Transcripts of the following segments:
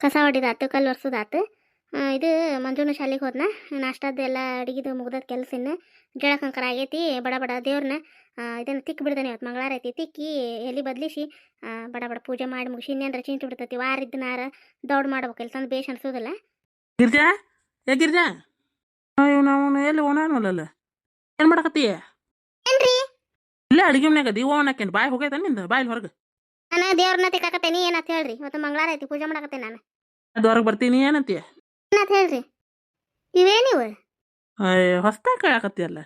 ಕಸ ಹೊಡಿದಾತು ಕಲ್ಲು ಒರ್ಸೋದಾತು. ಇದು ಮಂಜುನ ಶಾಲೆಗೆ ಹೋದ್ನ. ನಾಷ್ಟದ ಎಲ್ಲ ಅಡಿಗೆದು ಮುಗ್ದದ ಕೆಲಸ ಇನ್ನು ಜಳಕಂಕರ ಆಗೈತಿ ಬಡ ಬಡ ದೇವ್ರನ್ನ ಇದನ್ನು ತಿಕ್ಕಿ ಬಿಡ್ತಾನೆ ಇವತ್ತು ಮಂಗಳಾರ ಐತಿ. ತಿಕ್ಕಿ ಎಲ್ಲಿ ಬದಲಿಸಿ ಬಡ ಬಡ ಪೂಜೆ ಮಾಡಿ ಮುಗಿಸಿ ಇನ್ನೇನ್ರ ಚಿಂತೆ ಬಿಡ್ತೈತಿ. ವಾರ ಇದ್ದ ನಾರ ದೌಡ್ ಮಾಡ್ಬೇಕು ಕೆಲಸ ತಂದು ಬೇಷ್ ಅನ್ಸೋದಿಲ್ಲ. ಗಿರ್ಜಾ? ಏ ಗಿರ್ಜಾ? ಅಯ್ಯೋ ನಾವು ಎಲ್ಲಿ ಓನಾನಲ್ಲ ಏನು ಮಾಡಕತ್ತೀಯ ಇಲ್ಲ ಅಡಿಗೆ ಮನ್ಯಾಗ ಅದಿ ಓನಕ್ಕೇನು ಬಾಯ್ ಹೋಗೈತ ನಿಂದ? ಬಾಯಲ್ಲಿ ಹೊರಗೆ. ನಾನು ದೇವ್ರನ್ನ ತಿಕ್ಕಾಕತ್ತೇನಿ ಏನಂತ ಹೇಳ್ರಿ? ಮತ್ತೆ ಮಂಗಳಾರ ಐತಿ ಪೂಜೆ ಮಾಡಕತ್ತೇನೆ ನಾನು. ಹೊರಗೆ ಬರ್ತೀನಿ ಏನಂತೀಯ ಏನಂತ ಹೇಳ್ರಿ? ಇವೇನಿವ ಅಯ್ಯ ಹೊಸ್ದಾಗಿ ಕೇಳಕತ್ತೀಯಲ್ಲ?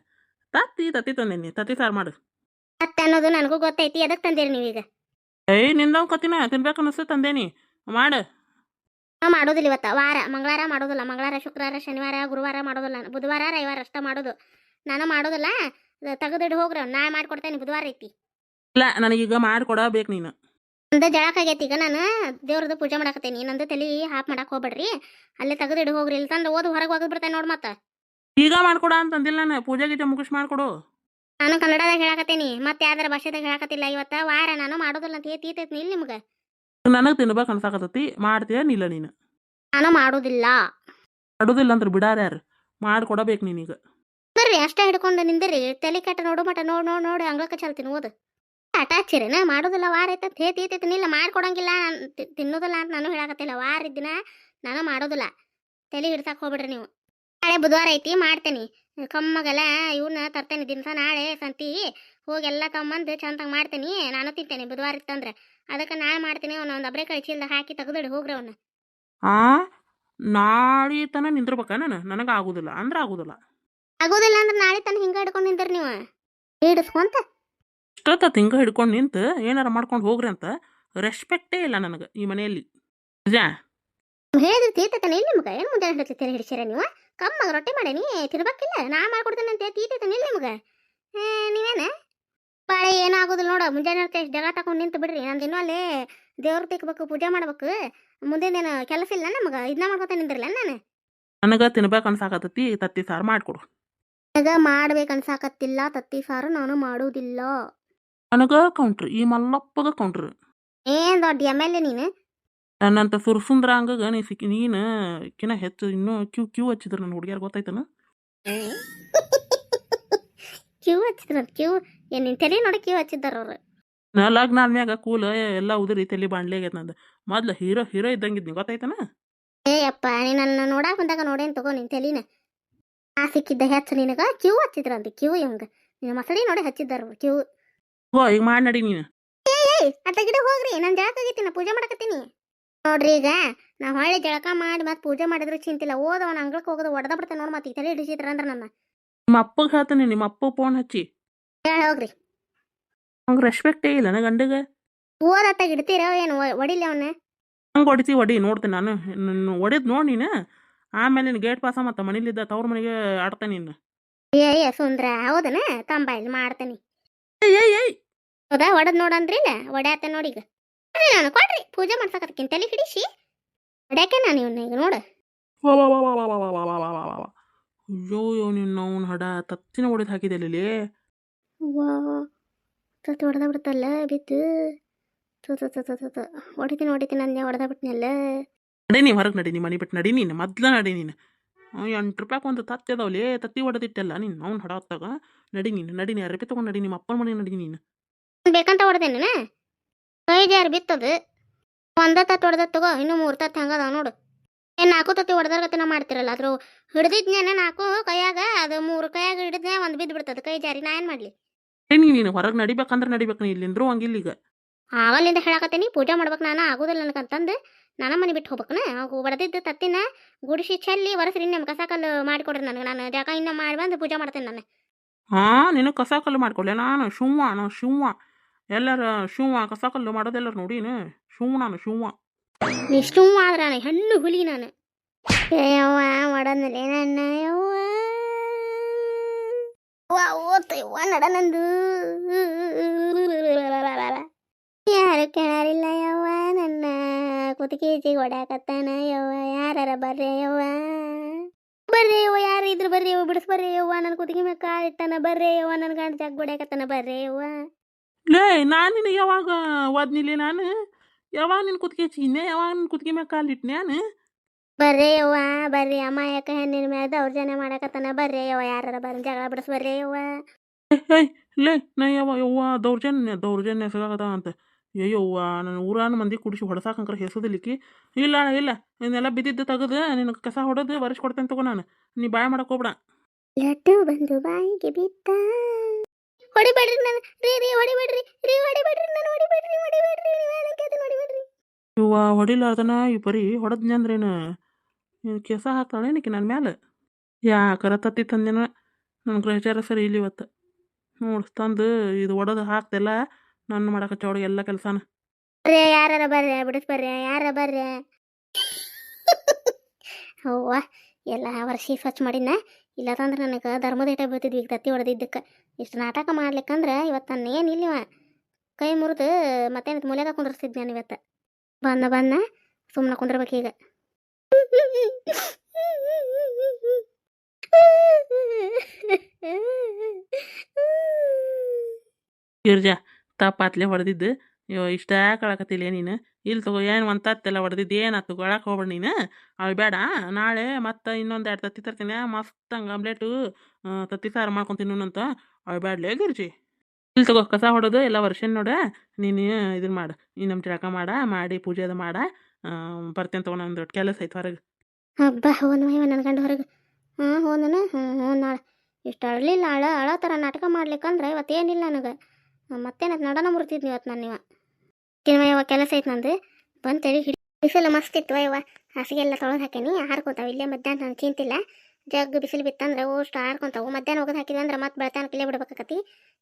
ತತ್ತಿ ತತ್ತಿ ತಂದೇನಿ ತತ್ತಿ ಸಾರ್ ಮಾಡು. ಮತ್ತೆ ಅನ್ನೋದು ನನಗೂ ಗೊತ್ತೈತಿ ಅದಕ್ಕೆ ತಂದೇರಿ ನೀವೀಗ? ಏಯ್ ನಿಂದವ್ ಕತ್ತಿನ ತಿನ್ಬೇಕು ಅನಿಸ್ತು ತಂದೇನಿ. ಮಾಡು. ನಾ ಮಾಡೋದಿಲ್ಲ ಇವತ್ತ ವಾರ ಮಂಗಳವಾರ ಮಾಡೋದಿಲ್ಲ ಮಂಗಳವಾರ ಶುಕ್ರವಾರ ಶನಿವಾರ ಗುರುವಾರ ಮಾಡೋದಿಲ್ಲ ನಾನು. ಬುಧವಾರ ರವಿವಾರ ಅಷ್ಟ ಮಾಡೋದು. ನಾನು ಮಾಡೋದಿಲ್ಲ ತೆಗೆದಿಡ್ ಹೋಗ್ರಿ ನಾ ಮಾಡ್ಕೊಡ್ತೇನೆ ಬುಧವಾರ ಐತಿ. ಇಲ್ಲ ನನಗೀಗ ಮಾಡಿಕೊಡಬೇಕು ನೀನು. ನಂದು ಜಳಕ್ ಆಗೇತಿ ಈಗ ನಾನು. ದೇವ್ರದ್ದು ಪೂಜೆ ಮಾಡಾಕತ್ತೇನಿ. ನಂದು ತಲೆ ಹಾಪ್ ಮಾಡಕ್ ಹೋಗ್ಬೇಡ್ರಿ. ಅಲ್ಲೇ ತೆಗೆದಿಡು ಹೋಗ್ರಿ. ಇಲ್ಲ ತಂದ್ರೆ ಓದು ಹೊರಗೆ ಹೋಗಿ ಬರ್ತೇನೆ ನೋಡ್ ಮತ್ತ. ಈಗ ಮಾಡ್ಕೊಡ ಅಂತಂದಿಲ್ಲ ನಾನು. ಪೂಜೆ ಗೀಜೆ ಮುಗಿಸ್ ಮಾಡ್ಕೊಡು. ನಾನು ಕನ್ನಡದಾಗ ಹೇಳಾಕತ್ತೀನಿ. ಮತ್ತೆ ಯಾವ್ದಾರ ಭಾಷೆದಾಗ ಹೇಳಕತ್ತಿಲ್ಲ ಇವತ್ತ. ವಾರ ನಾನು ಮಾಡೋದಿಲ್ಲ ಅಂತ ತೀತೈತಿ ಇಲ್ಲಿ ನಿಮ್ಗೆ. ನನಗೆ ತಿನ್ಬೇಕು ಅನ್ಸಾಕತ್ತತಿ. ಮಾಡ್ತೀಯ ನಿಲ್ಲ ನೀನು? ನಾನು ಮಾಡೋದಿಲ್ಲ. ಮಾಡೋದಿಲ್ಲ ಅಂದ್ರೆ ಬಿಡಾರ ಯಾರು? ಮಾಡ್ಕೊಡಬೇಕು ನೀನೀಗ. ಬರ್ರಿ ಅಷ್ಟೇ ಹಿಡ್ಕೊಂಡು ನಿಂದಿರಿ. ತಲೆ ಕೆಟ್ಟ ನೋಡು ಮಟ್ಟ. ನೋಡ್ ನೋಡ್ ನೋಡಿ. ಅಂಗಕ್ಕೆ ಚಲ್ತೀನಿ ಓದು. ಆಟ ಹಚ್ಚಿರೇನ ಮಾಡೋದಿಲ್ಲ ವಾರ ಐತಂತ ಹೇ ಐತಿ ತಿನ್ನಿಲ್ಲ ಮಾಡ್ಕೊಡಂಗಿಲ್ಲ ತಿನ್ನೋದಿಲ್ಲ ಅಂತ ನಾನು ಹೇಳಕತ್ತಿಲ್ಲ. ವಾರ ದಿನ ನಾನು ಮಾಡೋದಿಲ್ಲ. ತಲೆ ಹಿಡ್ಸಕ್ ಹೋಗ್ಬಿಡ್ರಿ ನೀವು. ನಾಳೆ ಬುಧವಾರ ಐತಿ ಮಾಡ್ತೇನೆ. ಕಮ್ಮಗೆಲ್ಲ ಇವನ್ನ ತರ್ತೇನೆ ದಿನಸ ನಾಳೆ ಸಂತಿ. ಹೋಗಿ ಎಲ್ಲ ತಗೊಂಬಂದು ಚಂದಾಗ ಮಾಡ್ತೇನೆ. ನಾನು ತಿಂತೇನೆ ಬುಧವಾರ ಇತ್ತಂದ್ರೆ. ಅದಕ್ಕೆ ನಾಳೆ ಮಾಡ್ತೀನಿ ಅವನೊಂದು ಅಬ್ರೆ ಕೈ ಚೀಲ್ದ ಹಾಕಿ ತೆಗೆದಿಡಿ ಹೋಗ್ರಿ ಅವನ್ನ ಆ? ನಾಳೆ ತನ ನಿಂದಿರ್ಬೇಕ ನಾನು? ನನಗೆ ಆಗುದಿಲ್ಲ ಅಂದ್ರೆ ಆಗುದಿಲ್ಲ. ಆಗೋದಿಲ್ಲ ಅಂದ್ರೆ ನಾಳೆ ತನ ಹಿಂಗೆ ಹಿಡ್ಕೊಂಡು ನಿಂತಿರಿ ನೀವು. ಹಿಡಿಸ್ಕೊಂತ? ಇಷ್ಟೊತ್ತ ತಿಂಗ ಹಿಡ್ಕೊಂಡು ನಿಂತು ಏನಾರ ಮಾಡ್ಕೊಂಡು ಹೋಗ್ರಿ ಅಂತ ರೆಸ್ಪೆಕ್ಟೇ ಇಲ್ಲ ನನಗೆ ಈ ಮನೆಯಲ್ಲಿ. ನಿಜ? ಹೇಳಿದ್ರೆ ತೀತೈತನ ಇಲ್ಲಿ ನಿಮ್ಗೆ? ಏನು ಮುಂದೆ ಹಿಡಿತಿ ತಲೆ ಹಿಡಿಸಿರ ನೀವು? ಕಮ್ಮ ರೊಟ್ಟಿ ಮಾಡೀನಿ ತಿರ್ಬೇಕಿಲ್ಲ ನಾ ಮಾಡ್ಕೊಡ್ತೇನೆ ಅಂತ ತೀತೈತನ ಇಲ್ಲಿ ನಿಮ್ಗೆ? ನೀವೇನ? ಬಾಳೆ ಏನಾಗೋದಿಲ್ಲ ನೋಡ ಮುಂಜಾನೆ ಎಷ್ಟ್ ಜಗ ತಗೊಂಡು ನಿಂತು ಬಿಡ್ರಿ ನಂದು ಇನ್ನೂ ಅಲ್ಲಿ ದೇವ್ರ ತಿಕ್ಬೇಕು ಪೂಜೆ ಮಾಡ್ಬೇಕು ಮುಂದೇನೇನು ಕೆಲಸ ಇಲ್ಲ ನಮಗ ಇದನ್ನ ಮಾಡ್ಕೊತ ನಿಂದಿರಲ್ಲ ನಾನು? ನನಗೆ ತಿನ್ಬೇಕು ಅನ್ಸಾಕತ್ತತಿ ತತ್ತಿ ಸಾರು ಮಾಡ್ಕೊಡು. ನನಗ ಮಾಡ್ಬೇಕು ಅನ್ಸಾಕತ್ತಿಲ್ಲ ತತ್ತಿ ಸಾರು ನಾನು ಮಾಡುವುದಿಲ್ಲ ನನಗೆ ಕೌಂಟ್ರಿ ಈ ಮಲ್ಲಪ್ಪಗ ಕೌಂಟ್ರಿ ಏನ್ ದೊಡ್ಡ ಎಂ ಎಲ್ ಎ ನೀನು? ನನ್ನಂತ ಸುರ್ಸುಂದ್ರ ಹಂಗಾಗ ನೀ ಸಿಕ್ಕಿ ನೀನು ಕಿನ ಹೆಚ್ಚು ಇನ್ನೂ ಕ್ಯೂ ಕ್ಯೂ ಹಚ್ಚಿದ್ರು ನನ್ನ ಹುಡುಗಿಯರ್ ಗೊತ್ತಾಯ್ತನ? ಕ್ಯೂ ಹಚ್ಚಿದ್ರ ಕ್ಯೂ ಏನ್ ನಿನ್ ತಲೆ ನೋಡಿ ಕ್ಯೂ ಹಚ್ಚಿದ್ದಾರ ಅವ್ರು. ನಾ ಲಗ್ನ ಆದ್ಮ್ಯಾಗ ಕೂಲ ಎಲ್ಲ ಉದುರಿ ತಲೆ ಬಾಂಡ್ಲಿ ಆಗೈತೆ ನಂದು. ಮೊದ್ಲು ಹೀರೋ ಹೀರೋ ಇದ್ದಂಗಿದ್ನಿ ಗೊತ್ತಾಯ್ತನ? ಏ ಅಪ್ಪ ನೀ ನನ್ನ ನೋಡಾಕ್ ಬಂದಾಗ ನೋಡೇನ್ ತಗೋ ನಿನ್ ತಲಿನ? ಆ ಸಿಕ್ಕಿದ್ದ ಹೆಚ್ಚು ನಿನಗ ಕ್ಯೂ ಹಚ್ಚಿದ್ರಂತ ಕ್ಯೂ ಇವಂಗ ನಿನ್ನ ಮಸಳಿ ನೋಡಿ ಹಚ್ಚಿದ್ದಾರ ಕ್ಯೂ ಹೋ ಈಗ ಮಾಡಿ ನಡಿ ನೀನು. ಏಯ್ ಅತ್ತ ಗಿಡ ಹೋಗ್ರಿ ನಾನು ಜಳಕ ಆಗೈತಿ ಪೂಜೆ ಮಾಡಕತ್ತೀನಿ. ನೋಡ್ರಿ ಈಗ ನಾ ಹೊಳ್ಳಿ ಜಳಕ ಮಾಡಿ ಮತ್ತೆ ಪೂಜೆ ಮಾಡಿದ್ರು ಚಿಂತಿಲ್ಲ ಓದ ಅವನ ಅಂಗಳಕ್ಕೆ ಹೋಗೋದು ಒಡದ ಬಿಡ್ತಾನೆ ನೋಡಿ ಮತ್ತೆ ಈ ತಲೆ ಹಿಡಿಸಿದ್ರ ಅಂದ್ರೆ ನನ್ನ. ನಿಮ್ಮ ಅಪ್ಪಗೆ ಹೇಳ್ತೀನಿ ನಿಮ್ಮ ಅಪ್ಪ ಫೋನ್ ಹಚ್ಚಿ. ಹೇಳ ಹೋಗ್ರಿ. ಹಂಗೆ ರೆಸ್ಪೆಕ್ಟ್ ಇಲ್ಲ ನನ್ನ ಓದ ಓದತ್ತ ಇಡ್ತೀರ ಏನು ಒಡಿಲಿ ಅವನ್ನ ಹಂಗೆ ಹೊಡಿತಿ ಒಡಿ ನೋಡ್ತೀನಿ ನಾನು. ಹೊಡಿದ್ ನೋಡಿ ನೀನು. ಆಮೇಲೆ ನಿನ್ನ ಗೇಟ್ ಪಾಸ ಮತ್ತು ಮನೇಲಿದ್ದ ತವ್ರ ಮನೆಗೆ ಆಡ್ತೇನೆ ನೀನು. ಏ ಏ ಸುಂದ್ರ ಹೌದನ? ತಂಬ ಇಲ್ಲಿ ಮಾಡ್ತೇನೆ. ಹೌದಾ ಒಡದ್ ನೋಡಂದ್ರೇನ ಒಡ್ಯಾತ ನೋಡಿ ಈಗ. ಅದೇ ನಾನು ಕೊಡ್ರಿ ಪೂಜೆ ಮಾಡ್ಸಕತ್ಕಿನ್ ತಲೆ ಹಿಡಿಸಿ. ಒಡ್ಯಾಕೆ ನಾನು ಇವನ್ನ ಈಗ ನೋಡ. ಅಯ್ಯೋ ನಿನ್ನ ಅವ್ನ ಹಡ ತತ್ತಿನ ಒಡೆದು ಹಾಕಿದೆ ಅಲ್ಲಿ ತತ್ತಿ ಹೊಡೆದ ಬಿಡ್ತಲ್ಲ ಬಿತ್ತು. ಹೊಡಿತೀನಿ ಹೊಡಿತೀನಿ ನನ್ನ ಹೊಡೆದ ಬಿಟ್ನಲ್ಲ ನಡಿ ನೀವು ಹೊರಗೆ ನಡಿ ನಿಮ್ಮ ಮನೆ ಬಿಟ್ಟು ನಡಿ ನೀನು. ಮೊದ್ಲ ನಡಿ ನೀನು. ಎಂಟು ರೂಪಾಯಿ ಒಂದು ತತ್ತಿ ಅದಾವಲೇ ತತ್ತಿ ಹೊಡೆದಿಟ್ಟಲ್ಲ ನೀನು. ಅವ್ನು ಹಡ ಹೊತ್ತಾಗ ನಡಿ ನೀನು ನಡಿ ನೀ ಅರ್ಬಿ ತೊಗೊಂಡು ನಡಿ ನಿಮ್ಮ ಅಪ್ಪನ ಮನೆ ನಡಿ ನೀನು. ಬೇಕಂತ ಹೊಡೆದೇನ ಕೈ ಜಾರಿ ಬಿತ್ತದು? ಒಂದ ತತ್ತಿ ಹೊಡೆದ ತಗೋ ಇನ್ನು ಮೂರು ತತ್ತು ಹಂಗದ ನೋಡು. ಏನು ನಾಲ್ಕು ತತ್ತಿ ನಾ ಮಾಡ್ತಿರಲ್ಲ ಅದ್ರ ಹಿಡ್ದಿದ್ನೇನ ನಾಲ್ಕು ಕೈಯಾಗ ಅದು ಮೂರು ಕೈಯಾಗ ಹಿಡಿದ್ನೆ ಒಂದು ಬಿದ್ದು ಬಿಡ್ತದ ಕೈ ಜಾರಿ ನಾ ಏನು ಮಾಡ್ಲಿ? ನಡಿ ನೀ ನೀನು ಹೊರಗೆ ನಡಿಬೇಕಂದ್ರೆ ನಡಿಬೇಕು ನೀ ಇಲ್ಲಿಂದ್ರೂ ಹಂಗಿಲ್ಲ ಈಗ. ಆಗಲ್ಲಿಂದ ಹೇಳಕತ್ತೀನಿ ಪೂಜೆ ಮಾಡ್ಬೇಕು ನಾನು ಆಗೋದಿಲ್ಲ ನನಗಂತಂದು. ನಾನು ಮನೆ ಬಿಟ್ಟು ಹೋಗ್ಬೇಕನ ಅವು ಹೊಡೆದಿದ್ದು ತತ್ತಿನ ಗುಡಿಸಿ ಚೆಲ್ಲಿ ಒರೆಸ್ರಿ ನಮ್ಮ ಕಸಾಕಲ್ಲು ಮಾಡಿಕೊಡ್ರಿ ನನಗೆ. ನಾನು ಜಾಗ ಇನ್ನೂ ಮಾಡಿ ಬಂದು ಪೂಜೆ ಮಾಡ್ತೇನೆ ನಾನು. ಹಾಂ ನೀನು ಕಸ ಕಲ್ಲು ಮಾಡ್ಕೊಳ್ಳೆ ನಾನು ಶಿವ ನಾನು ಶಿವ ಎಲ್ಲರ ಶಿವ ಕಸ ಕಲ್ಲು ಮಾಡೋದೆಲ್ಲರೂ ನೋಡೀನು ಶಿವ ನಾನು ಶಿವ ಇಷ್ಟು ಆದ್ರೆ ನಾನು ಹೆಣ್ಣು ಹುಲಿ ನಾನು. ಏ ಯವ್ವ ಮಾಡಂದಲೇ ನನ್ನ ಯವ್ವ. ವಾ ಓತ ಯವ್ವ ನಡ ನಂದು. ಯಾರು ಕೇಳಾರಿಲ್ಲ ಯವ್ವ. ನನ್ನ ಕುತ್ತಿಗೆ ಹೊಡ್ಯಾಕತ್ತಾನ ಯವ್ವ. ಯಾರ ಬರ್ರಿ ಯವ್ವ. ಬರ್ರಿ ಯವ್ವ ಯಾರು ಇದ್ರು ಬರ್ರಿ ಯವ್ವ. ಬಿಡಿಸ್ ಬರ್ರಿ ಯವ್ವ. ನನ್ನ ಕುತ್ತಿಗೆ ಮೇಲೆ ಕಾಲ್ ಇಟ್ಟಾನ. ಬರ್ರಿ ಯವ್ವ. ನನ್ನ ಗಂಡ ಜಾಗ ಹೊಡ್ಯಾಕತ್ತಾನ ಬರ್ರಿ ಯವ್ವ. ಲೇ ನಾನು ನಿನಗೆ ಯಾವಾಗ ಓದ್ನಿಲ್ಲ ನಾನು? ಯಾವಾಗ ನಿನ್ನ ಕುತ್ತಿಗೆ ಚೀನೆ ಯಾವಾಗ ನಿನ್ನ ಕುತ್ತಿಗೆ ಮ್ಯಾಗ ನಾನು? ಬರ್ರಿ ಯವ್ವ. ಬರ್ರಿ ಅಮ್ಮ ಯಾಕ ಹೆಣ್ಣಿನ ಮೇಲೆ ದೌರ್ಜನ್ಯ ಮಾಡಕತ್ತಾನ. ಬರ್ರಿ ಯವ್ವ. ಯಾರ ಬರ್ರಿ ಜಗಳ ಬಿಡಿಸ್ ಬರ್ರಿ ಯವ್ವ. ಏಯ್ ಲೇ ನಾ ಯಾವ ಯವ್ವ ದೌರ್ಜನ್ಯ ದೌರ್ಜನ್ಯ ಸಿಗಾಕತ್ತ ಅಂತ. ಅಯ್ಯವ್ವ ನನ್ನ ಊರಾನ ಮಂದಿ ಕುಡಿಸಿ ಹೊಡೆಸಾಕಂಕರ ಹೆಸದಿಲಿಕ್ಕಿ ಇಲ್ಲ ಅಣ್ಣ, ಇಲ್ಲ. ಇದನ್ನೆಲ್ಲ ಬಿದ್ದಿದ್ದು ತೆಗೆದು ನಿನಗೆ ಕಸ ಹೊಡೆದು ಬರೆಸಿ ಕೊಡ್ತೇನೆ ತಗೋ ನಾನು. ನೀ ಬಾಯ್ ಮಾಡಕ್ಕೆ ಹೋಗ್ಬೇಡ. ಲಡ್ಡು ಬಂದು ಬಾಯಿಗೆ ಬಿದ್ದ. ಹೊಡಿಬೇಡ್ರಿ ನಾನು ರೀ ರೀ ಹೊಡಿಬೇಡ್ರಿ ರೀ ಹೊಡಿಬೇಡ್ರಿ ನಾನು ಹೊಡಿಬೇಡ್ರಿ ಹೊಡಿಬೇಡ್ರಿ ನೀವು ಅದಕ್ಕೆ ಅದನ್ನ ಹೊಡಿಬೇಡ್ರಿ. ಇವ್ವ ಹೊಡಿಲಾರ್ದನ ಈ ಪರಿ ಹೊಡೆದ್ನಂದ್ರೇನು? ನೀನು ಕೆಸ ಹಾಕ್ತಾಳೇನಿಕ್ಕೆ ನನ್ನ ಮ್ಯಾಲೆ? ಯಾಕರ ತತ್ತಿ ತಂದೇನ ನನ್ನ ಗ್ರಹಚಾರ ಸರಿ ಇಲ್ಲಿ ಇವತ್ತು. ನೋಡು ತಂದು ಇದು ಒಡೆದು ಹಾಕ್ದೆಲ್ಲ ನನ್ನ ಮಾಡಕ್ಕೆ ಚೌಡ ಎಲ್ಲ ಕೆಲಸನ. ಬರ್ರಿ ಯಾರ ಬರ್ರಿ ಬಿಡಿಸ್ ಬರ್ರಿ ಯಾರ ಬರ್ರಿ. ಅವ್ವ ಎಲ್ಲ ವರ್ಷಿ ಸ್ವಚ್ಛ ಮಾಡಿನ. ಇಲ್ಲ ತಂದ್ರೆ ನನಗೆ ಧರ್ಮದ ಹಿಟ ಬೀಳ್ತಿದ್ವಿ ಈಗ ತತ್ತಿ ಹೊಡೆದಿದ್ದಕ್ಕೆ. ಇಷ್ಟು ನಾಟಕ ಮಾಡ್ಲಿಕ್ಕಂದ್ರೆ ಇವತ್ತು ನಾನು ಏನು ಇಲ್ಲಿವ ಕೈ ಮುರಿದು ಮತ್ತೇನು ಮೂಲೆಗ ಕುಂದ್ರಸ್ತಿದ್ದೆ ನಾನು ಇವತ್ತು. ಬಂದ ಬಂದ ಸುಮ್ಮನೆ ಕುಂದ್ರಬೇಕು ಈಗ. ಗಿರ್ಜಾ ತಪ್ಪಾತ್ಲೆ ಹೊಡೆದಿದ್ದು. ಅಯ್ಯೋ, ಇಷ್ಟ ಕಳಕತ್ತಿಲ್ಲ ನೀನು. ಇಲ್ಲಿ ತಗೋ, ಏನು ಒಂದು ತತ್ತೆಲ್ಲ ಹೊಡೆದಿದ್ದು ಆತು ಗೊಳಕ್ಕೆ ಹೋಗ್ಬೇಡ ನೀನು. ಅವು ಬೇಡ. ನಾಳೆ ಮತ್ತೆ ಇನ್ನೊಂದು ಎರಡು ತತ್ತಿ ತರ್ತೀನಿ. ಮಸ್ತ್ ಹಂಗೆ ಆಮ್ಲೆಟು ತತ್ತಿ ಸಾರು ಮಾಡ್ಕೊಂಡು ಅಂತ. ಅವು ಬೇಡಲೇ ಗಿರ್ಜಿ. ಇಲ್ಲಿ ತಗೋ, ಕಸ ಹೊಡೋದು, ಎಲ್ಲ ವರ್ಷ ನೋಡ. ನೀನು ಇದನ್ನ ಮಾಡು. ನೀನು ನಮ್ಮ ಜಳಕ ಮಾಡ, ಮಾಡಿ ಪೂಜೆ ಅದು ಮಾಡ. ಬರ್ತೇನೆ ತಗೋ ದೊಡ್ಡ ಕೆಲಸ ಐತೆ ಹೊರಗೆ. ಹಬ್ಬ ನನ್ನ ಹೊರಗೆ. ಹಾಂ ಹ್ಞೂ ನಾಳೆ. ಇಷ್ಟು ಅಳಲಿಲ್ಲ ಅಳ, ಅಳೋ ಥರ ನಾಟಕ ಮಾಡ್ಲಿಕ್ಕಂದ್ರೆ ಇವತ್ತೇನಿಲ್ಲ ನನಗೆ. ಮತ್ತೇನದು ನಡನ ಮುರ್ತಿದ್ನಿ ಇವತ್ತು ನಾನು ಇವ. ತಿನ್ವ ಇವ ಕೆಲಸ ಐತೆ ನಂದು. ಬಂದು ತೆಡಿ ಹಿಡಿ. ಬಿಸಿಲು ಮಸ್ತ್ ಇತ್ತು ಇವ. ಹಾಸಿಗೆ ಎಲ್ಲ ತೊಳೆದು ಹಾಕೇನಿ ಹಾರ್ಕೊಂತಾವ ಇಲ್ಲೇ ಮಧ್ಯಾಹ್ನ ನಾನು ಚಿಂತಿಲ್ಲ ಜಗ್ ಬಿಸಿಲು ಬಿತ್ತಂದ್ರೆ ಅಷ್ಟು ಹಾರ್ಕೊಂತಾವು ಮಧ್ಯಾಹ್ನ ಹೋಗೋದು ಹಾಕಿದ್ವಿ ಅಂದ್ರೆ ಮತ್ತೆ ಬೆಳತಾನಕ್ಕೆ ಇಲ್ಲೇ ಬಿಡ್ಬೇಕಾಕತಿ.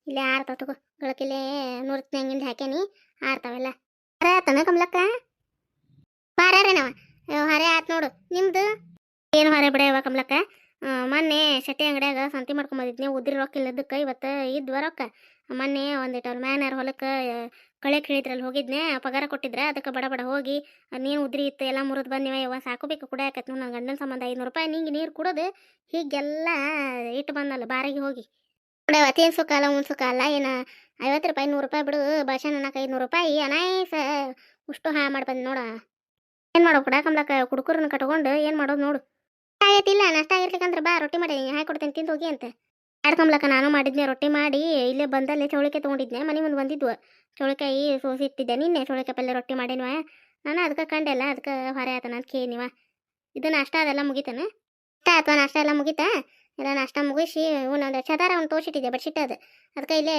ಇಲ್ಲೇ ಹಾರ್ತಾವ ತಗೋ. ಗಳಕಿಲೆ ನೂರು ಹಂಗಿಂದ ಹಾಕೇನಿ ಹಾರ್ತಾವೆಲ್ಲ ಹರ ತನ ಕಮಲಕ್ಕ ಬಾರ್ಯಾರ ನಾವ ಹರೆ ಆತ್ ನೋಡು. ನಿಮ್ದು? ಏನು ಹರೆ ಬಿಡ ಕಮ್ಲಕ್ಕ ಮೊನ್ನೆ ಶೆಟ್ಟಿ ಅಂಗಡಿಯಾಗ ಸಂತಿ ಮಾಡ್ಕೊಂಬಂದಿದ್ನಿ. ಉದ್ರಿ ರೊಕ್ಕ ಇಲ್ಲದಕ್ಕೆ ಇವತ್ತು ಇದ್ವ ರೊಕ್ಕ. ಮೊನ್ನೆ ಒಂದಿಟ್ಟು ಅವ್ರ ಮ್ಯಾನರ್ ಹೊಲಕ್ಕೆ ಕಳೆ ಕೇಳಿದ್ರಲ್ಲಿ ಹೋಗಿದ್ನೆ, ಪಗಾರ ಕೊಟ್ಟಿದ್ರೆ, ಅದಕ್ಕೆ ಬಡ ಬಡ ಹೋಗಿ ನೀನು ಉದ್ರಿ ಇತ್ತು, ಎಲ್ಲ ಮುರಿದು ಬಂದಿವ ಇವ ಸಾಕೋಬೇಕು ಕುಡಿಯಾಕತ್ ನನ್ನ ಗಂಡನ ಸಂಬಂಧ ಐನೂರು ರೂಪಾಯಿ, ನಿಂಗೆ ನೀರು ಕುಡೋದು, ಹೀಗೆಲ್ಲ ಇಟ್ಟು ಬಂದಲ್ಲ, ಬಾರಿಗೆ ಹೋಗಿ. ನೋಡವ ತೀನ್ ಸುಖ ಅಲ್ಲ, ಉಣ್ ಸುಖ ಅಲ್ಲ, ಏನು, ಐವತ್ತು ರೂಪಾಯಿ, ನೂರು ರೂಪಾಯಿ ಬಿಡು, ಭಾಷಣ ಅನ್ನಕ್ಕೆ ಐನೂರು ರೂಪಾಯಿ, ಅನಾಯಸ, ಉಷ್ಟು ಹಾ ಮಾಡಿ ಬಂದು ನೋಡ. ಏನು ಮಾಡೋ, ಕೂಡ ಕುಡುಕರನ್ನ ಕಟ್ಕೊಂಡು, ಏನು ಮಾಡೋದು ನೋಡು. ಆಯ್ತಿಲ್ಲ ನಷ್ಟ ಆಗಿರ್ಲಿಕ್ಕಂದ್ರೆ ಬಾ, ರೊಟ್ಟಿ ಮಾಡಿ ಹಾಕಿ ಕೊಡ್ತೀನಿ, ತಿಂದು ಹೋಗಿ ಅಂತ. ಆಡ್ಕೊಂಬ್ಲಕ್ಕ ನಾನು ಮಾಡಿದ್ನೆ ರೊಟ್ಟಿ ಮಾಡಿ, ಇಲ್ಲೇ ಬಂದಲ್ಲಿ ಚೌಳಿಕಾಯಿ ತೊಗೊಂಡಿದ್ನೆ, ಮನೆ ಮುಂದೆ ಬಂದಿದ್ವು. ಚೌಳಿಕಾಯಿ ಸೋಸಿ ಇಟ್ಟಿದ್ದೆ ನಿನ್ನೆ, ಚೌಳಿಕಾಯಿ ಪಲ್ಯ ರೊಟ್ಟಿ ಮಾಡಿನ್ವ. ನಾನು ಅದಕ್ಕೆ ಕಂಡೆಲ್ಲ ಅದಕ್ಕೆ ಹೊರೆ ಅಂತ ಕೇಳಿನಿವ. ಇದು ನಾಷ್ಟ ಅದೆಲ್ಲ ಮುಗಿತಾನೆ? ಇಷ್ಟ ಅಥವಾ ನಾಷ್ಟ ಎಲ್ಲ ಮುಗಿತಾ? ಎಲ್ಲ ನಾಷ್ಟ ಮುಗಿಸಿ ಒಂದೊಂದು ಚದಾರ ಒಂದು ತೋರಿಸಿಟ್ಟಿದ್ದೆ ಬೆಡ್ಶೀಟ್ ಅದು. ಅದಕ್ಕೆ ಇಲ್ಲೇ,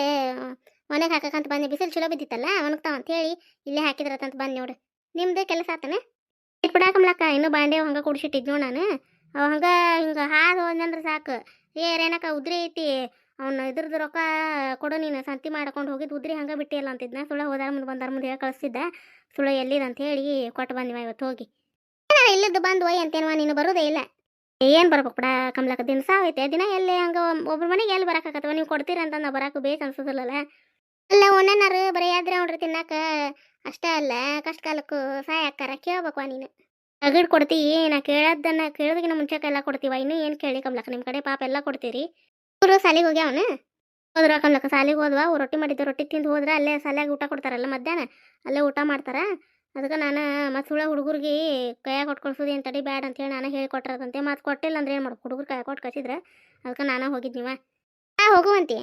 ಒಣಗಿ ಹಾಕಕ್ಕಂತ ಬಂದೆ, ಬಿಸಿಲು ಚಲೋ ಬಿದ್ದಿತ್ತಲ್ಲ ಒಣಗ್ತಾವ ಅಂತ ಹೇಳಿ ಇಲ್ಲೇ ಹಾಕಿದ್ರತಂತ ಬಂದು ನೋಡು. ನಿಮ್ದು ಕೆಲಸ ಆತನ? ಇಟ್ಬಿಡಾಕಮ್ಲಕ್ಕ ಇನ್ನೂ ಬಾಂಡೆ ಹಂಗೆ ಕುಡಿಸಿಟ್ಟಿದ್ನು ನಾನು. ಅವ ಹಂಗೆ ಹಿಂಗೆ ಹಾದು ಹೋದ್ನಂದ್ರೆ ಸಾಕು. ಏ ರೇನಕ್ಕ ಉದ್ರಿ ಐತಿ. ಅವ್ನು ಇದ್ರದ್ದು ರೊಕ್ಕ ಕೊಡು ನೀನು, ಸಂತಿ ಮಾಡ್ಕೊಂಡು ಹೋಗಿದ್ದು ಉದ್ರಿ ಹಂಗೆ ಬಿಟ್ಟಿಲ್ಲ ಅಂತಿದ್ನ. ಸುಳ್ಳ ಹೋದಾರ ಮುಂದೆ ಬಂದಾರ ಮುಂದೆ ಹೇಳಿ ಕಳಿಸ್ತಿದ್ದ. ಸುಳ್ಳ ಎಲ್ಲಿದೆ ಅಂತ ಹೇಳಿ ಕೊಟ್ಟು ಬಂದಿವ ಇವತ್ತು ಹೋಗಿ. ಇಲ್ಲದ್ದು ಬಂದು ಒಯ್ ಅಂತೇನವ, ನೀನು ಬರೋದೇ ಇಲ್ಲ. ಏನು ಬರ್ಬೇಕು ಬಿಡ, ಕಮಲಕ್ಕ, ದಿನ ಸಾವೈತೆ. ದಿನ ಎಲ್ಲಿ ಹಂಗೆ ಒಬ್ಬರ ಮನೆಗೆ ಎಲ್ಲಿ ಬರೋಕ್ಕಾಗತ್ತವ ನೀವು ಕೊಡ್ತೀರ ಅಂತ ನಾ ಬರೋಕೆ ಬೇಕು ಅನ್ಸೋದಿಲ್ಲಲ್ಲ ಅಲ್ಲ, ಒಣ್ಣನಾರು ಬರೀ ಆದ್ರೆ ಅವ್ರಿ ತಿನ್ನಕ ಅಷ್ಟೇ ಅಲ್ಲ, ಕಷ್ಟ ಕಾಲಕ್ಕೂ ಸಹಾಯ ಅಕ್ಕಾರ. ಕೇಳ್ಬೇಕು ನೀನು. ಅಗಡ್ ಕೊಡ್ತಿ ನಾ ಕೇಳೋದನ್ನ ಕೇಳೋದಕ್ಕಿಂತ ಮುಂಚೆಕ ಎಲ್ಲ ಕೊಡ್ತೀವ, ಇನ್ನು ಏನು ಕೇಳಿ ಕಮ್ಲಕ್ಕ ನಿಮ್ಮ ಕಡೆ ಪಾಪ ಎಲ್ಲ ಕೊಡ್ತೀರಿ? ಊರು ಸಾಲಿಗೆ ಹೋಗ್ಯಾವನ ಹೋದ್ರ ಕಮ್ಲಕ್ಕ ಸಾಲಿಗೆ ಹೋದ್ವಾ ರೊಟ್ಟಿ ಮಾಡಿದ್ದು, ರೊಟ್ಟಿ ತಿಂದು ಹೋದ್ರೆ, ಅಲ್ಲೇ ಸಾಲಿಯಾಗಿ ಊಟ ಕೊಡ್ತಾರಲ್ಲ ಮಧ್ಯಾಹ್ನ? ಅಲ್ಲೇ ಊಟ ಮಾಡ್ತಾರ? ಅದಕ್ಕೆ ನಾನು ಮತ್ತು ಹುಡುಗರಿಗೆ ಕೈಯಾಗ ಕೊಟ್ಟು ಕಳ್ಸೋದು ಏನು ತಡಿ ಬ್ಯಾಡ ಅಂತೇಳಿ ನಾನು ಹೇಳಿ ಮತ್ತೆ ಕೊಟ್ಟಿಲ್ಲ ಅಂದ್ರೆ ಏನು ಮಾಡ್ಬೇಕು? ಹುಡುಗರು ಕೈ ಕೊಟ್ಟು ಕಳಿಸಿದ್ರೆ, ಅದಕ್ಕೆ ನಾನು ಹೋಗಿದ್ನಿವ ಹಾಂ, ಹೋಗುವಂತಿ.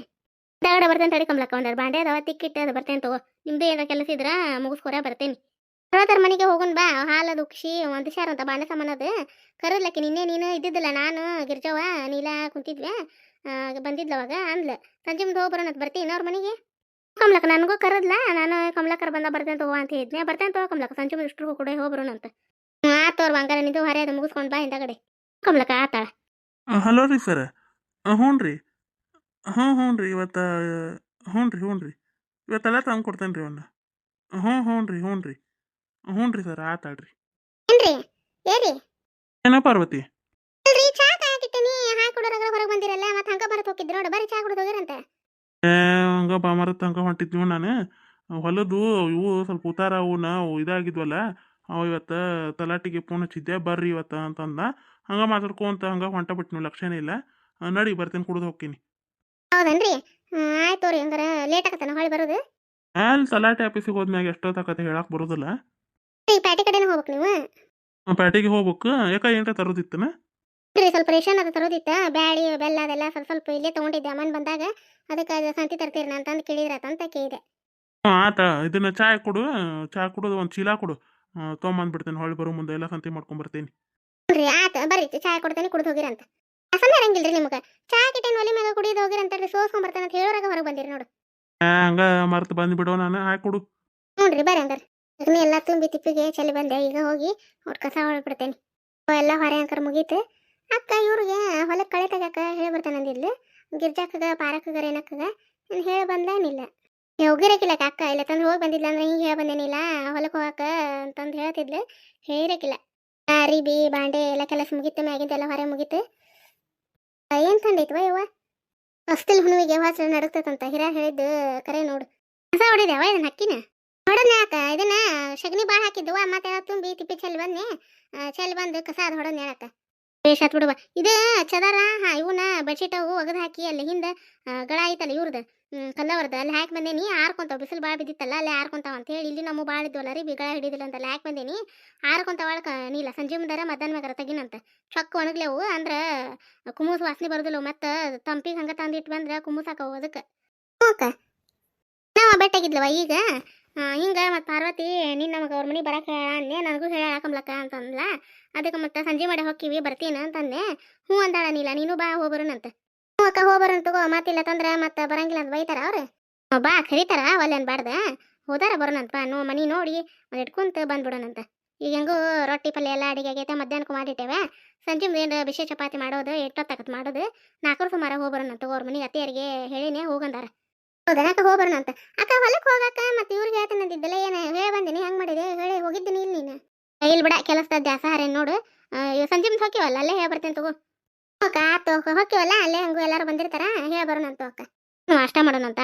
ದಗಡ ಬರ್ತೇನೆ ತಡಿ ಕಮ್ಲಕ್ಕ, ಒಂದೆರಡು ಬಾಂಡೆ ಅದಾವ, ತಿಕ್ಕಿಟ್ಟು ಅದು ಬರ್ತೇನೆ ತಗೋ. ನಿಮ್ದು ಏನಾರ ಕೆಲಸ ಇದ್ರೆ, ಮುಗಿಸ್ಕೊರ ಬರ್ತೇನೆ. ಸರ್ವತರ ಮನೆಗೆ ಹೋಗೋಣ ಬಾ ಹಾಲು ಉಕ್ಷಿ ಒಂದು ಶಾರ ಅಂತ ಬಾಂಡೆ ಸಾಮಾನು ಅದು. ಕರದ್ಲಕ್ಕೆ ನಿನ್ನೆ ನೀನು ಇದ್ದಿದ್ದಿಲ್ಲ ನಾನು ಗಿರ್ಜವ್ವ ನೀಲ ಕುಂತಿದ್ವಿ ಬಂದಿದ್ಲ ಅವಾಗ, ಅಂದ್ಲ. ಸಂಜೆ ಮುಂದೆ ಹೋಗಿ ಬರೋಣ ಅಂತ ಬರ್ತೀನಿ ಅವ್ರ ಮನೆಗೆ? ಕಮಲಕ್ಕ, ನನಗೂ ಕರದ್ಲ, ನಾನು ಕಮ್ಲಕ್ಕರ್ ಬಂದ ಬರ್ತೇನೆ ತಗೋ ಅಂತ ಹೇಳಿದ್ನೆ ಬರ್ತೇನೆ ತಗೋ ಕಮಲಕ್ಕ, ಸಂಜೆ ಮುಂದೆ ಇಷ್ಟು ಕೂಡ ಹೋಗಿ ಅಂತ ಹ್ಞೂ ಆತು ಬಂಗಾರ ನಿಂದು ಹೊರೆ ಅದು ಮುಗಿಸ್ಕೊಂಡು ಬಾ ಹಿಂದಗಡೆ. ಕಮಲಕ್ಕ ಆತಾಳ ಹಲೋ ರೀ ಸರ್. ಹ್ಞೂ ರೀ. ಹ್ಞೂ ಹ್ಞೂ ರೀ, ಇವತ್ತು ಹ್ಞೂ ರೀ ಹ್ಞೂ ರೀ. ಇವತ್ತೆಲ್ಲ ತಂದು ಕೊಡ್ತೇನೆ ರೀ ಅವನ್ನ ಹ್ಞೂ ಹ್ಞೂ ರೀ ಹ್ಞೂ ರೀ. ಹ್ಞೂ ರೀ ಸರ್ ಆತಾಡ್ರಿ ಏನ್ರಿ? ಏರಿ ಏನ ಪಾರ್ವತಿ. ಅಲ್ರಿ ಚಾ ಕಾಯಕಿಟ್ಟಿನಿ ಹಾಕಿ ಕೊಡೋರಾಗ ಹೊರಗೆ ಬಂದಿರಲ್ಲ ಮತ್ತೆ ಹಂಗ ಬರತ್ ಹೋಗಿದ್ರು ನೋಡಿ ಬರೀ ಚಾ ಕುಡಿದು ಹೋಗಿರಂತ. ಏ ಹಂಗ ಹೊಂಟಿದ್ವಿ ನಾನು. ಹೊಲದು ಇವು ಸ್ವಲ್ಪ ಉತ್ತಾರ ಅವನ್ನ ಇದಾಗಿದ್ವಲ್ಲ ಅವ ಇವತ್ತು ತಲಾಟಿಗೆ ಫೋನ್ ಹಚ್ಚಿದ್ದೆ ಬರ್ರಿ ಇವತ್ತ ಅಂತಂದ. ಹಂಗ ಮಾತಾಡ್ಕೊಂತ ಹಂಗ ಹೊಂಟ ಬಿಟ್ನು ಲಕ್ಷಣ ಇಲ್ಲ. ಆ, ನಡಿ ಬರ್ತೇನೆ ಕುಡಿದು ಹೋಗ್ತೀನಿ. ಹೌದನ್ರಿ? ಆಯ್ತು ರೀ ಹಂಗಾರ ಲೇಟ್ ಆಗತ್ತಾನ ಹೊಳಿ ಬರೋದು. ಅಲ್ಲಿ ತಲಾಟೆ ಆಫೀಸಿಗೆ ಹೋದ್ಮ್ಯಾಗ ಎಷ್ಟೊತ್ತಾಕತ್ತೆ ಹೇಳಕ್ ಬರೋದಿಲ್ಲ. ಈಗ ಪ್ಯಾಟಿ ಕಡೆನೇ ಹೋಗ್ಬೇಕು ನೀವು? ಪ್ಯಾಟಿಗೆ ಹೋಗ್ಬೇಕು. ಯಾಕ ಏನ್ರ ತರೋದಿತ್ತನ ರೀ ಸ್ವಲ್ಪ ರೇಷನ್ ಅದು ತರೋದಿತ್ತ? ಬ್ಯಾಳಿ ಬೆಲ್ಲ ಅದೆಲ್ಲ ಸ್ವಲ್ಪ ಸ್ವಲ್ಪ ಇಲ್ಲೇ ತಗೊಂಡಿದ್ದೆ. ಅಮ್ಮನ್ ಬಂದಾಗ ಅದಕ್ಕೆ ಅದು ಸಂತಿ ತರ್ತೀರಿ ಅಂತಂದು ಕೇಳಿದ್ರತಂತ ಕೇಳಿದೆ. ಹ್ಞೂ ಆತ. ಇದನ್ನ ಚಾಯ್ ಕೊಡು. ಚಾ ಕುಡೋದು ಒಂದು ಚೀಲ ಕೊಡು. ತೊಗೊಂಬಂದ್ಬಿಡ್ತೇನೆ. ಹೊಳ್ಳಿ ಬರೋ ಮುಂದೆ ಎಲ್ಲ ಸಂತಿ ಮಾಡ್ಕೊಂಡ್ ಬರ್ತೀನಿ. ರೀ ಆತ. ಬರ್ರಿ ಚಾಯ್ ಕೊಡ್ತೇನೆ ಕುಡ್ದು ಹೋಗಿರಂತ ಅಸಂದ ಇರಂಗಿಲ್ರಿ ನಿಮ್ಗೆ. ಚಾ ಕಿಟೇನ್ ಒಲಿ ಮ್ಯಾಗ ಕುಡಿದು ಹೋಗಿರಂತ ಸೋಸ್ಕೊಂಬರ್ತಾನೆ ಅಂತ ಹೇಳೋರಾಗ ಹೊರಗೆ ಬಂದಿರಿ ನೋಡು. ಹಂಗ ಮರ್ತು ಬಂದ್ಬಿಡೋ ನಾನು. ಹಾಕೊಡು ನೋಡ್ರಿ ಬರ್ರಿ ಹಂಗಾರ. ಈಗ ನೀ ಎಲ್ಲ ತುಂಬಿ ತಿಪ್ಪಿಗೆ ಚಲಿ ಬಂದೆ, ಈಗ ಹೋಗಿ ಅವ್ರ ಕಸ ಹೊಳ್ಬಿಡ್ತೇನೆ. ಎಲ್ಲ ಹೊರೆ ಅಂಕರ್ ಮುಗೀತು. ಅಕ್ಕ, ಇವ್ರಿಗೆ ಹೊಲಕ್ಕೆ ಕಳೆ ತೆಗಕ ಹೇಳಿ ಬರ್ತಾನೆ ಅಂದಿದ್ಲು. ಗಿರ್ಜಾಕಗ, ಪಾರಕಗ, ರೇಣಕ್ಕಗ ನಾನು ಹೇಳಿ ಬಂದೇನಿಲ್ಲ. ಹೋಗಿರಕಿಲ್ಲ ಅಕ್ಕ, ಇಲ್ಲ ತಂದು ಹೋಗಿ ಬಂದಿಲ್ಲ ಅಂದ್ರೆ ಹಿಂಗೆ ಹೇಳಿ ಬಂದೇನಿಲ್ಲ. ಹೊಲಕ್ಕೆ ಹೋಗಕ್ಕ ಅಂತಂದು ಹೇಳ್ತಿದ್ಲು. ಹೇಳಿರಕಿಲ್ಲ. ಅರಿಬಿ ಬಾಂಡೆ ಎಲ್ಲ ಕೆಲಸ ಮುಗೀತು ಎಲ್ಲ ಹೊರೆ ಮುಗೀತು. ಏನು ತಂದೈತ್ವ ಯವ್ವ? ಹೊಸ್ತಿಲ್ ಹುಣ್ಣಿಗೆ ಹೊಸ ನಡುಕ್ತೈತಂತ ಹಿರ ಹೇಳಿದ್ದು ಕರೆ ನೋಡು. ಕಸ ಹೊಡಿದ್ಯಾವ ಇದನ್ನ ಹಕ್ಕಿನ ಇದನ್ನ ಶಗ್ನಿ ಬಾಳ ಹಾಕಿದ್ವು. ಮತ್ತೆ ತುಂಬಿ ತಿಪ್ಪಿ ಚೆಲ್ ಬಂದ್ನಿ. ಚೆಲ್ ಬಂದು ಕಸ ಅದು ಹೊಡದ್ನ ಬೇಷ್ ಹತ್ ಬಿಡುವ. ಇದು ಚದಾರ, ಹಾ ಇವನ್ನ ಬೆಡ್ಶೀಟ್ ಅವು ಒಗದು ಹಾಕಿ ಅಲ್ಲಿ ಹಿಂದ ಗಳ ಐತಲ್ಲ ಇವ್ರದ್ದು ಕಲ್ಲವರ್ದ ಅಲ್ಲಿ ಹಾಕಿ ಬಂದೇನಿ. ಆರ್ಕೊಂತಾವ. ಬಿಸಿಲು ಭಾಳ ಬಿದ್ದಿತ್ತಲ್ಲ, ಅಲ್ಲಿ ಆರ್ಕೊಂತಾವ ಅಂತ ಹೇಳಿ ಇಲ್ಲಿ ನಮ್ಮ ಭಾಳ ಇದ್ವಲ್ಲ ರೀ ಬಿಗಳ ಹಿಡಿದಿಲ್ಲ ಅಂತ ಅಲ್ಲಿ ಹಾಕಿ ಬಂದೇನಿ. ಆರ್ಕೊಂತಾವ ಒಳಕ ನೀಲ ಸಂಜೆ ಮುಂದಾರ ಮಧ್ಯಾಹ್ನ ಮ್ಯಾಗಾರ ತೆಗಿನಂತ ಚೊಕ್ಕ ಒಣಗ್ಲೇವು. ಅಂದ್ರೆ ಕುಮೂಸ್ ವಾಸನೆ ಬರೋದಿಲ್ಲ ಮತ್ತೆ ತಂಪಿಗೆ ಹಂಗೆ ತಂದಿಟ್ಟು ಬಂದ್ರೆ ಕುಮೂಸ್ ಹಾಕವು ಅದಕ್ಕೆ. ಬೆಟ್ಟಾಗಿದ್ಲವ ಈಗ? ಹಿಂಗೆ ಮತ್ತು ಪಾರ್ವತಿ ನಿನ್ನ ನಮಗೆ ಅವ್ರ ಮನೆಗೆ ಬರಕ್ಕೆ ಅಂದೆ, ನನಗೂ ಹೇಳಾಕಂಬ್ಲಕ್ಕ ಅಂತಂದ್ಲ. ಅದಕ್ಕೆ ಮತ್ತೆ ಸಂಜೆ ಮಾಡಿ ಹೋಗ್ತೀವಿ ಬರ್ತೀನಿ ಅಂತಂದೆ. ಹ್ಞೂ ಅಂದಾಳ ನೀಲ, ನೀನು ಬಾ ಹೋಗ್ಬರೋಣಂತ ಹ್ಞೂ ಅಕ್ಕ ಹೋಗ್ಬರೋಣ ತಗೋ ಮಾತಿಲ್ಲ ತಂದ್ರೆ ಮತ್ತೆ ಬರಂಗಿಲ್ಲ ಅಂತ ಬೈತಾರ ಅವ್ರು. ಬಾ ಕರೀತಾರ ಒಲ್ಲೆ ಅನ್ಬಾರ್ದ ಹೋದಾರ ಬರೋನಂತ ಬಾ ನೋ ಮನೆ ನೋಡಿ, ಒಂದು ಇಟ್ಕೊಂತ ಬಂದ್ಬಿಡೋಣಂತ ಈಗ ಹೆಂಗೂ ರೊಟ್ಟಿ ಪಲ್ಯ ಎಲ್ಲ ಅಡಿಗೆ ಆಗೈತೆ, ಮಧ್ಯಾಹ್ನಕ್ಕೆ ಮಾಡಿಟ್ಟೇವೆ. ಸಂಜೆ ಏನು ಬಿಸಿ ಚಪಾತಿ ಮಾಡೋದು ಎಷ್ಟೊತ್ತಾಗತ್ತೆ ಮಾಡೋದು. ನಾಲ್ಕರ ಸುಮಾರ ಹೋಗ್ಬರೋಣ ಅವ್ರ ಮನೆಗೆ ಅತ್ತೆಯರಿಗೆ ಹೇಳಿನೇ ಹೋಗಂದಾರ. ಹೌದಾ? ಅಂತ. ಅಕ್ಕ ಹೊಲಕ್ಕೆ ಹೋಗಕ್ಕ ಮತ್ತೆ ಇವ್ರಿಗೆ ಹೇಳ್ತಾನೆ ಅಂದಿದ್ದಲ್ಲ ಏನ, ಹೇಳಿ ಬಂದಿನಿ, ಹೆಂಗ್ ಮಾಡಿದೆ, ಹೇಳಿ ಹೋಗಿದ್ದೀನಿ ಇಲ್ಲಿ ನೀನು. ಇಲ್ಲಿ ಬಿಡ ಕೆಲಸದ ದ್ಯಾಸ ಹರೇನು ನೋಡು. ಸಂಜೆ ಮುಂದೆ ಅಲ್ಲೇ ಹೇಳಿ ಬರ್ತೇನೆ ತಗೋ. ಅಕ್ಕ ಆತು ಹೋಗಿವಲ್ಲ ಅಲ್ಲೇ ಹಂಗೂ ಎಲ್ಲರೂ ಬಂದಿರ್ತಾರ, ಹೇಳಿ ಬರೋಣ ಅಂತ ಅಕ್ಕ ಹ್ಞೂ ಅಷ್ಟ ಮಾಡೋಣ ಅಂತ.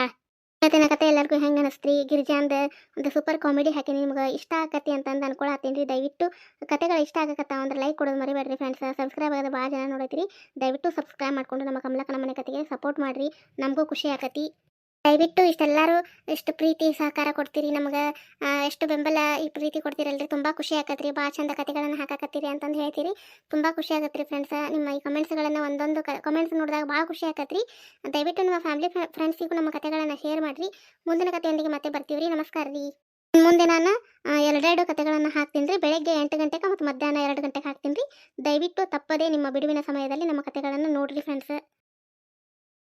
ಹೇಳ್ತೀನಿ ಕತೆ ಎಲ್ಲರಿಗೂ ಹೆಂಗೆ ಅನಿಸ್ತ್ರಿ? ಗಿರಿಜಾಂದ ಒಂದು ಸೂಪರ್ ಕಾಮಿಡಿ ಹಾಕಿ ನಿಮ್ಗೆ ಇಷ್ಟ ಆಕತಿ ಅಂತಂದು ಅನ್ಕೊಳತ್ತೀನಿ ರೀ, ದಯವಿಟ್ಟು. ಕತೆಗಳು ಇಷ್ಟ ಆಗಕತ್ತಾವ ಅಂದ್ರೆ ಲೈಕ್ ಕೊಡೋದು ಮರಿಬೇಡ್ರಿ ಫ್ರೆಂಡ್ಸ್ ಸಬ್ಸ್ಕ್ರೈಬ್ ಆಗೋದು ಭಾಳ ಜನ ನೋಡೈತ್ರಿ. ದಯವಿಟ್ಟು ಸಬ್ಸ್ಕ್ರೈಬ್ ಮಾಡ್ಕೊಂಡು ನಮ್ಮ ಕಮಲಕ್ಕನ ಮನೆ ಕತೆಗೆ ಸಪೋರ್ಟ್ ಮಾಡಿರಿ. ನಮಗೂ ಖುಷಿ ಆಕತಿ ದಯವಿಟ್ಟು ಇಷ್ಟೆಲ್ಲರೂ ಎಷ್ಟು ಪ್ರೀತಿ ಸಹಕಾರ ಕೊಡ್ತೀರಿ ನಮ್ಗೆ. ಎಷ್ಟು ಬೆಂಬಲ ಈ ಪ್ರೀತಿ ಕೊಡ್ತೀರಲ್ರಿ. ತುಂಬ ಖುಷಿ ಆಕತ್ರಿ. ಭಾಳ ಚಂದ ಕಥೆಗಳನ್ನು ಹಾಕಾಕತ್ತೀರಿ ಅಂತಂದು ಹೇಳ್ತೀರಿ. ತುಂಬ ಖುಷಿ ಆಗತ್ರಿ ಫ್ರೆಂಡ್ಸ್ ನಿಮ್ಮ ಈ ಕಮೆಂಟ್ಸ್ಗಳನ್ನು ಒಂದೊಂದು ಕಮೆಂಟ್ಸ್ ನೋಡಿದಾಗ ಭಾಳ ಖುಷಿ ಆಗತ್ರಿ ದಯವಿಟ್ಟು ನಿಮ್ಮ ಫ್ಯಾಮಿಲಿ ಫ್ರೆಂಡ್ಸಿಗೂ ನಮ್ಮ ಕಥೆಗಳನ್ನು ಶೇರ್ ಮಾಡಿರಿ. ಮುಂದಿನ ಕಥೆಯೊಂದಿಗೆ ಮತ್ತೆ ಬರ್ತೀವಿ ರೀ. ನಮಸ್ಕಾರ ರೀ. ಮುಂದೆ ನಾನು ಎರಡೆರಡು ಕತೆಗಳನ್ನು ಹಾಕ್ತೀನಿ ರೀ ಬೆಳಗ್ಗೆ ಎಂಟು ಗಂಟೆಗೆ ಮತ್ತು ಮಧ್ಯಾಹ್ನ ಎರಡು ಗಂಟೆಗೆ ಹಾಕ್ತೀನಿ ರೀ ದಯವಿಟ್ಟು ತಪ್ಪದೇ ನಿಮ್ಮ ಬಿಡುವಿನ ಸಮಯದಲ್ಲಿ ನಮ್ಮ ಕಥೆಗಳನ್ನು ನೋಡಿರಿ ಫ್ರೆಂಡ್ಸ್